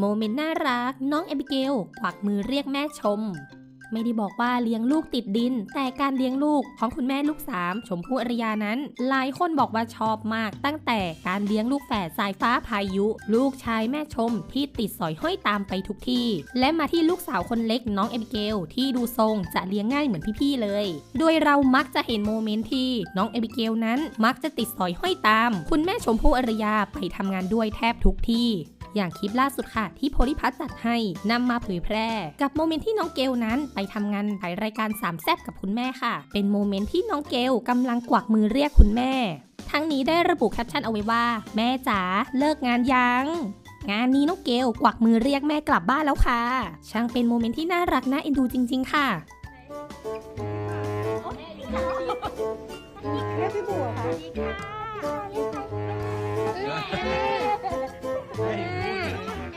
โมเมนต์น่ารัก น้องเอบิเกลกวักมือเรียกแม่ชม ไม่ได้บอกว่าเลี้ยงลูกติดดิน แต่การเลี้ยงลูกของคุณแม่ลูกสามชมพู่อริยานั้น หลายคนบอกว่าชอบมาก ตั้งแต่การเลี้ยงลูกแฝดสายฟ้าพายุ ลูกชายแม่ชมที่ติดสอยห้อยตามไปทุกที่ และมาที่ลูกสาวคนเล็กน้องเอบิเกลที่ดูทรงจะเลี้ยงง่ายเหมือนพี่ๆเลย โดยเรามักจะเห็นโมเมนต์ที่น้องเอบิเกลนั้นมักจะติดสอยห้อยตาม คุณแม่ชมพู่อริยาไปทำงานด้วยแทบทุกที่ อย่างคลิปล่าสุดค่ะ ที่โพลิพัทจัดให้นำมาเผยแพร่ กับโมเมนต์ที่น้องเกลนั้นไปทำงานถ่ายรายการสามแซบกับคุณแม่ค่ะ เป็นโมเมนต์ที่น้องเกลกำลังกวักมือเรียกคุณแม่ ทั้งนี้ได้ระบุแคปชั่นเอาไว้ว่า แม่จ๋าเลิกงานยังงานนี้น้องเกลกวักมือเรียกแม่กลับบ้านแล้วค่ะ ช่างเป็นโมเมนต์ที่น่ารักน่าเอ็นดูจริง ๆ ค่ะเรียกพี่บัวค่ะ